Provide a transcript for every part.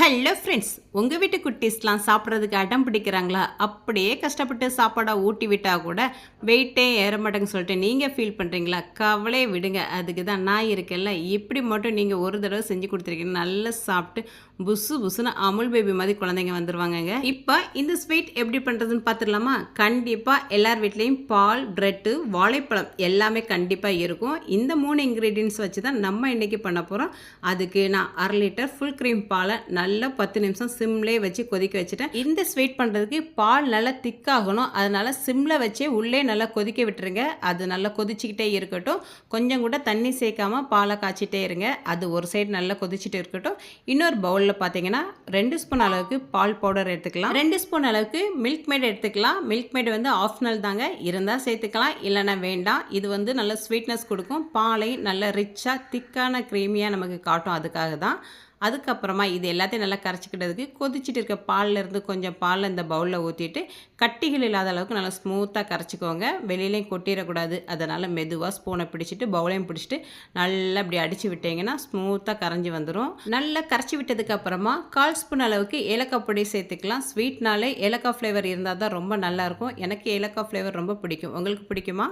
Hello friends உங்கள் வீட்டு குட்டீஸ்லாம் சாப்பிட்றதுக்கு அடம் பிடிக்கிறாங்களா? அப்படியே கஷ்டப்பட்டு சாப்பாடாக ஊட்டி விட்டால் கூட வெயிட்டே ஏற மாட்டேங்க சொல்லிட்டு நீங்கள் ஃபீல் பண்ணுறீங்களா கவலையை விடுங்க. அதுக்கு தான் நான் இருக்கேன்ல. இப்படி மட்டும் நீங்கள் ஒரு தடவை செஞ்சு கொடுத்துருக்கீங்க நல்லா சாப்பிட்டு புசு புசுன்னு அமுல் பேபி மாதிரி குழந்தைங்க வந்துருவாங்கங்க. இப்போ இந்த ஸ்வீட் எப்படி பண்ணுறதுன்னு பார்த்துடலாமா? கண்டிப்பாக எல்லார் வீட்லேயும் பால் ப்ரெட்டு வாழைப்பழம் எல்லாமே கண்டிப்பாக இருக்கும். இந்த மூணு இன்க்ரீடியன்ஸ் வச்சு தான் நம்ம இன்றைக்கி பண்ண போகிறோம் அதுக்கு நான் அரை லிட்டர் ஃபுல் க்ரீம் பாலை நல்லா நல்லா பத்து நிமிஷம் சிம்லே வச்சு கொதிக்க வச்சுட்டேன். இந்த ஸ்வீட் பண்ணுறதுக்கு பால் நல்லா திக்காகணும். அதனால் சிம்மில் வச்சே உள்ளே நல்லா கொதிக்க விட்டுருங்க. அது நல்லா கொதிச்சிக்கிட்டே இருக்கட்டும். கொஞ்சம் கூட தண்ணி சேர்க்காமல் பாலை காய்ச்சிட்டே இருங்க. அது ஒரு சைடு நல்லா கொதிச்சுட்டு இருக்கட்டும். இன்னொரு பவுலில் பார்த்தீங்கன்னா ரெண்டு ஸ்பூன் அளவுக்கு பால் பவுடர் எடுத்துக்கலாம். ரெண்டு ஸ்பூன் அளவுக்கு மில்க் மேட் எடுத்துக்கலாம். மில்க் மேட் வந்து ஆப்ஷனல் தாங்க. இருந்தால் சேர்த்துக்கலாம். இல்லைன்னா வேண்டாம். இது வந்து நல்ல ஸ்வீட்னஸ் கொடுக்கும். பாலை நல்ல ரிச்சாக திக்கான க்ரீமியாக நமக்கு காட்டும். அதுக்காக தான். அதுக்கப்புறமா இது எல்லாத்தையும் நல்லா கரைச்சிக்கிட்டதுக்கு கொதிச்சிட்டு இருக்க பால்ல இருந்து கொஞ்சம் பாலில் இந்த பவுலில் ஊற்றிட்டு கட்டிகள் இல்லாத அளவுக்கு நல்லா ஸ்மூத்தாக கரைச்சிக்கோங்க. வெளியிலையும் கொட்டிடக்கூடாது. அதனால் மெதுவாக ஸ்பூனை பிடிச்சிட்டு பவுலையும் பிடிச்சிட்டு நல்லா இப்படி அடித்து விட்டீங்கன்னா ஸ்மூத்தாக கரைஞ்சி வந்துடும் நல்லா கரைச்சி விட்டதுக்கப்புறமா கால் ஸ்பூன் அளவுக்கு ஏலக்காய் பொடி சேர்த்துக்கலாம். ஸ்வீட்னாலே ஏலக்காய் ஃப்ளேவர் இருந்தால் தான் ரொம்ப நல்லாயிருக்கும் எனக்கு ஏலக்காய் ஃப்ளேவர் ரொம்ப பிடிக்கும். உங்களுக்கு பிடிக்குமா?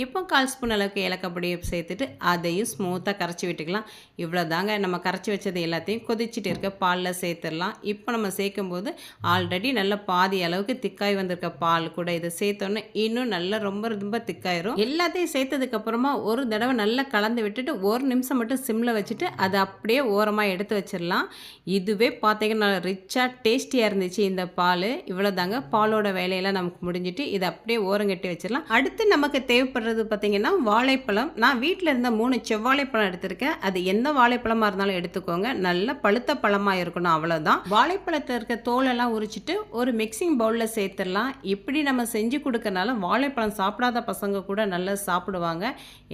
இப்போ கால் ஸ்பூன் அளவுக்கு ஏலக்காய் சேர்த்துட்டு அதையும் ஸ்மூத்தாக கரைச்சி விட்டுக்கலாம். இவ்வளோ தாங்க நம்ம கரைச்சி வச்சது எல்லாத்தையும் கொதிச்சுட்டு இருக்க பாலில் சேர்த்துடலாம். இப்போ நம்ம சேர்க்கும் போது ஆல்ரெடி நல்ல பாதி அளவுக்கு திக்காய் வந்திருக்க பால் கூட இதை சேர்த்தோன்னே இன்னும் நல்லா ரொம்ப ரொம்ப திக்காயிரும். எல்லாத்தையும் சேர்த்ததுக்கப்புறமா ஒரு தடவை நல்லா கலந்து விட்டுட்டு ஒரு நிமிஷம் மட்டும் சிம்மில் வச்சுட்டு அதை அப்படியே ஓரமாக எடுத்து வச்சிடலாம். இதுவே பார்த்தீங்கன்னா நல்லா ரிச்சாக டேஸ்டியாக இருந்துச்சு இந்த பால். இவ்வளோ தாங்க பாலோட வேலையெல்லாம் நமக்கு முடிஞ்சிட்டு இதை அப்படியே ஓரங்கட்டி வச்சிடலாம். அடுத்து நமக்கு தேவைப்படுறது பார்த்திங்கன்னா வாழைப்பழம். நான் வீட்டில் இருந்த மூணு செவ்வாழைப்பழம் எடுத்திருக்கேன். அது எந்த வாழைப்பழமாக இருந்தாலும் எடுத்துக்கோங்க. நல்ல பழுத்த பழமாக இருக்கணும் அவ்வளோதான் வாழைப்பழத்தில் இருக்க தோலெல்லாம் உரிச்சிட்டு ஒரு மிக்சிங் பவுலில் சேர்த்துடலாம். இப்படி நம்ம செஞ்சு கொடுக்கறனால வாழைப்பழம் சாப்பிடாத பசங்க கூட நல்லா சாப்பிடுவாங்க.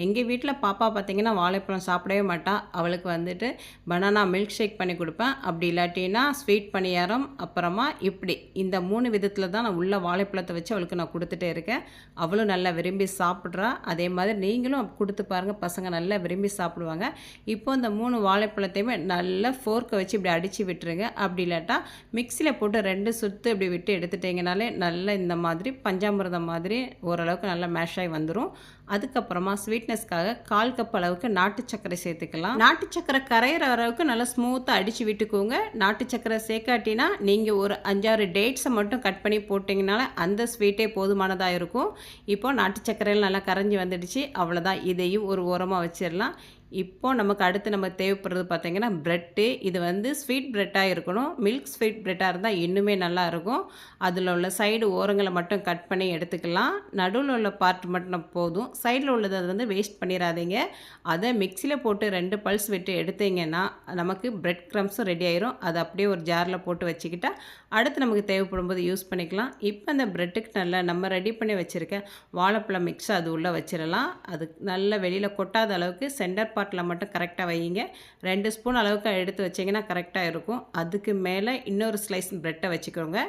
எங்கள் வீட்டில் பாப்பா பார்த்தீங்கன்னா வாழைப்பழம் சாப்பிடவே மாட்டாள் அவளுக்கு வந்துட்டு பனானா மில்க் ஷேக் பண்ணி கொடுப்பேன். அப்படி இல்லாட்டினா ஸ்வீட் பணியாரம் அப்புறமா இப்படி. இந்த மூணு விதத்தில் தான் நான் உள்ள வாழைப்பழத்தை வச்சு அவளுக்கு நான் கொடுத்துட்டே இருக்கேன். அவளும் நல்லா விரும்பி சாப்பிட்ற அதே மாதிரி நீங்களும் கொடுத்து பாருங்கள் பசங்க நல்லா விரும்பி சாப்பிடுவாங்க. இப்போ இந்த மூணு வாழைப்பழத்தையுமே நல்லா ஃபோர்க்கை வச்சு இப்படி அடித்து விட்டுருங்க. அப்படி இல்லாட்டா மிக்சியில் போட்டு ரெண்டு சுற்று இப்படி விட்டு எடுத்துட்டிங்கனாலே நல்லா இந்த மாதிரி பஞ்சாமிரதம் மாதிரி ஓரளவுக்கு நல்லா மேஷ் ஆகி வந்துடும் அதுக்கப்புறமா ஸ்வீட்னஸ்க்காக கால் கப் அளவுக்கு நாட்டு சர்க்கரை சேர்த்துக்கலாம். நாட்டு சர்க்கரை கரையிற அளவுக்கு நல்லா ஸ்மூத்தாக அடித்து விட்டுக்கோங்க. நாட்டு சர்க்கரை சேர்க்காட்டினா நீங்கள் ஒரு அஞ்சாறு டேட்ஸை மட்டும் கட் பண்ணி போட்டிங்கனால அந்த ஸ்வீட்டே போதுமானதாக இருக்கும். இப்போ நாட்டு சர்க்கரையில் நல்லா கரைஞ்சி வந்துடுச்சு. அவ்வளோதான் இதையும் ஒரு ஓரமாக வச்சிடலாம் இப்போ நமக்கு அடுத்து நம்ம தேவைப்படுறது பார்த்திங்கன்னா ப்ரெட்டு இது வந்து ஸ்வீட் ப்ரெட்டாக இருக்கணும். மில்க் ஸ்வீட் ப்ரெட்டாக இருந்தால் இன்னுமே நல்லாயிருக்கும் அதில் உள்ள சைடு ஓரங்களை மட்டும் கட் பண்ணி எடுத்துக்கலாம். நடுவில் உள்ள பார்ட் மட்டும் போதும். சைடில் உள்ளதை அது வந்து வேஸ்ட் பண்ணிடாதீங்க. அதை மிக்சியில் போட்டு ரெண்டு பல்ஸ் விட்டு எடுத்தீங்கன்னா நமக்கு ப்ரெட் க்ரம்ஸும் ரெடி ஆயிரும். அதை அப்படியே ஒரு ஜாரில் போட்டு வச்சுக்கிட்டா அடுத்து நமக்கு தேவைப்படும் போது யூஸ் பண்ணிக்கலாம். இப்போ அந்த ப்ரெட்டுக்கு நல்லா நம்ம ரெடி பண்ணி வச்சுருக்க வாழைப்பழம் மிக்ஸ் அது உள்ளே வச்சிடலாம் அது நல்லா வெளியில் கொட்டாத அளவுக்கு சென்டர் பாட்டில் மட்டும் கரெக்டாக வைங்க ரெண்டு ஸ்பூன் அளவுக்கு எடுத்து வச்சிங்கன்னா கரெக்டாக இருக்கும். அதுக்கு மேலே இன்னொரு ஸ்லைஸ் ப்ரெட்டை வச்சுக்கோங்க.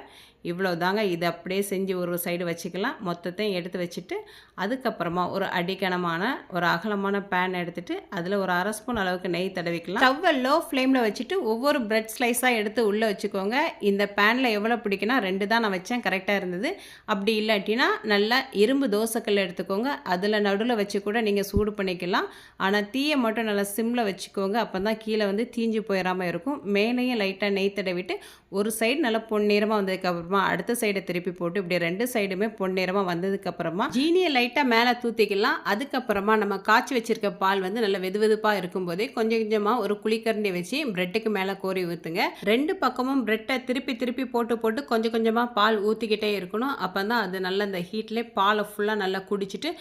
இவ்வளோ தாங்க இது அப்படியே செஞ்சு ஒரு சைடு வச்சுக்கலாம். மொத்தத்தையும் எடுத்து வச்சுட்டு அதுக்கப்புறமா ஒரு அடிக்கணமான ஒரு அகலமான பேன் எடுத்துகிட்டு அதில் ஒரு அரை ஸ்பூன் அளவுக்கு நெய் தடவிக்கலாம். ஸ்டவ்வை லோ ஃப்ளேமில் வச்சுட்டு ஒவ்வொரு பிரெட் ஸ்லைஸாக எடுத்து உள்ளே வச்சுக்கோங்க. இந்த பேனில் எவ்வளோ பிடிக்குன்னா ரெண்டு தான் நான் வச்சேன். கரெக்டாக இருந்தது. அப்படி இல்லாட்டினா நல்லா இரும்பு தோசைக்கல் எடுத்துக்கோங்க. அதில் நடுவில் வச்சு கூட நீங்கள் சூடு பண்ணிக்கலாம். ஆனால் தீயை மட்டும் நல்லா சிம்மில் வச்சுக்கோங்க. அப்போ தான் கீழே வந்து தீஞ்சு போயிடாமல் இருக்கும். மேலேயும் லைட்டாக நெய் தடவிட்டு ஒரு சைடு நல்லா பொன்னிறமாக வந்ததுக்கப்புறமா அடுத்த சைடை திருப்பி போட்டு இப்படி ரெண்டு சைடுமே பொன்னிறமாக வந்ததுக்கப்புறமா ஜீனியை லைட்டாக மேலே தூத்திக்கலாம். அதுக்கப்புறமா நம்ம காய்ச்சி வச்சிருக்க பால் வந்து நல்லா வெது வெதுப்பாக இருக்கும்போதே கொஞ்சம் கொஞ்சமாக ஒரு குழிக்கரண்டி வச்சு பிரெட்டுக்கு மேலே கோரி ஊற்றுங்க ரெண்டு பக்கமும் பிரெட்டை திருப்பி திருப்பி போட்டு போட்டு கொஞ்சம் கொஞ்சமாக பால் ஊற்றிக்கிட்டே இருக்கணும். அப்போ தான் அது நல்லா இந்த ஹீட்லேயே பாலை ஃபுல்லாக நல்லா குடிச்சிட்டு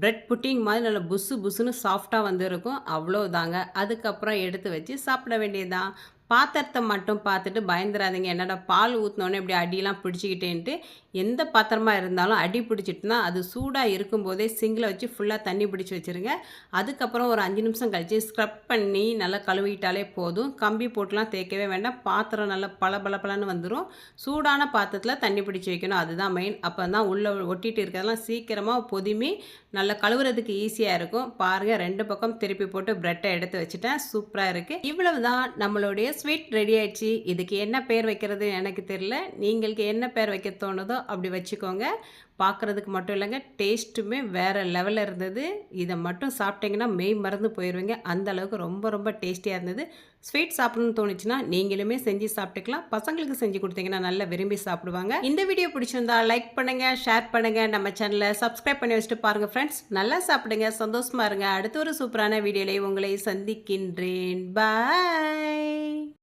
பிரெட் புட்டிங் மாதிரி நல்லா புசு புசுன்னு சாஃப்டாக வந்து இருக்கும் அவ்வளோதாங்க அதுக்கப்புறம் எடுத்து வச்சு சாப்பிட வேண்டியதுதான். பாத்திரத்தை மட்டும் பார்த்துட்டு பயந்துடாதீங்க என்னடா பால் ஊற்றினோடனே இப்படி அடியெலாம் பிடிச்சிக்கிட்டேன்ட்டு எந்த பாத்திரமாக இருந்தாலும் அடி பிடிச்சிட்டுனா அது சூடாக இருக்கும்போதே சிங்கில் வச்சு ஃபுல்லாக தண்ணி பிடிச்சி வச்சுருங்க. அதுக்கப்புறம் ஒரு அஞ்சு நிமிஷம் கழித்து ஸ்க்ரப் பண்ணி நல்லா கழுவிட்டாலே போதும். கம்பி போட்டுலாம் தேய்க்கவே வேண்டாம். பாத்திரம் நல்லா பல பல பலன்னு வந்துடும் சூடான பாத்திரத்தில் தண்ணி பிடிச்சி வைக்கணும். அதுதான் மெயின் அப்போ தான் உள்ளே ஒட்டிகிட்டு இருக்கிறதெல்லாம் சீக்கிரமாக பொதுமி நல்லா கழுவுறதுக்கு ஈஸியாக இருக்கும். பாருங்கள் ரெண்டு பக்கம் திருப்பி போட்டு ப்ரெட்டை எடுத்து வச்சுட்டேன். சூப்பராக இருக்குது இவ்வளவு தான் நம்மளுடைய ஸ்வீட் ரெடி ஆயிடுச்சு. இதுக்கு என்ன பேர் வைக்கிறது எனக்கு தெரியல. நீங்களுக்கு என்ன பேர் வைக்க தோணுதோ அப்படி வச்சுக்கோங்க. பார்க்குறதுக்கு மட்டும் இல்லைங்க. டேஸ்ட்டுமே வேறு லெவலில் இருந்தது. இதை மட்டும் சாப்பிட்டீங்கன்னா மெய் மறந்து போயிடுவீங்க அந்த அளவுக்கு ரொம்ப ரொம்ப டேஸ்டியாக இருந்தது. ஸ்வீட் சாப்பிடணும்னு தோணுச்சுன்னா நீங்களுமே செஞ்சு சாப்பிட்டுக்கலாம். பசங்களுக்கு செஞ்சு கொடுத்தீங்கன்னா நல்லா விரும்பி சாப்பிடுவாங்க. இந்த வீடியோ பிடிச்சிருந்தா லைக் பண்ணுங்கள் ஷேர் பண்ணுங்கள் நம்ம சேனலை சப்ஸ்கிரைப் பண்ணி வச்சுட்டு பாருங்கள் ஃப்ரெண்ட்ஸ் நல்லா சாப்பிடுங்க சந்தோஷமா இருங்க. அடுத்த ஒரு சூப்பரான வீடியோவில் உங்களை சந்திக்கின்றேன். பாய்